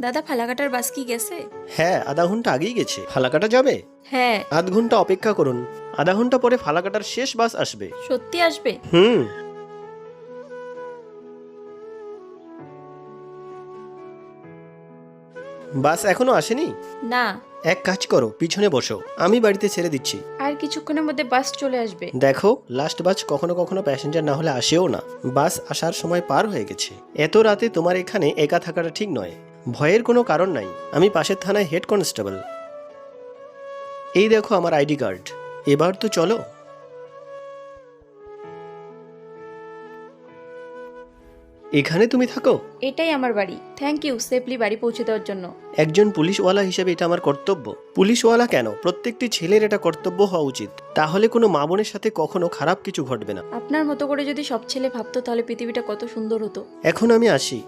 দাদা ফালাকাটার বাস কি গেছে? হ্যাঁ আধা ঘণ্টা আগেই গেছে। ফালাকাটা যাবে? হ্যাঁ। আধ ঘণ্টা অপেক্ষা করুন। আধা ঘণ্টা পরে ফালাকাটার শেষ বাস আসবে। সত্যি আসবে? হুম। বাস এখনও আসেনি? না। এক কাজ করো পিছনে বসো। আমি বাড়িতে ছেড়ে দিচ্ছি। আর কিছুক্ষণের মধ্যে বাস চলে আসবে। দেখো লাস্ট বাস কখনো কখনো প্যাসেঞ্জার না হলে আসেও না। বাস আসার সময় পার হয়ে গেছে। এত রাতে তোমার এখানে একা থাকাটা ঠিক নয়। ভয়ের কোনো কারণ নাই। আমি পাশের থানায় হেড কনস্টেবল। এই দেখো আমার আইডি কার্ড। এবার তো চলো। এখানে তুমি থাকো। এটাই আমার বাড়ি। থ্যাংক ইউ সেফলি বাড়ি পৌঁছে দেওয়ার জন্য। একজন পুলিশওয়ালা হিসেবে এটা আমার কর্তব্য। পুলিশওয়ালা কেন? প্রত্যেকটি ছেলের এটা কর্তব্য হওয়া উচিত। তাহলে কোনো মা বোনের সাথে কখনো খারাপ কিছু ঘটবে না। আপনার মতো করে যদি সব ছেলে ভাবতো তাহলে পৃথিবীটা কত সুন্দর হতো। এখন আমি আসি।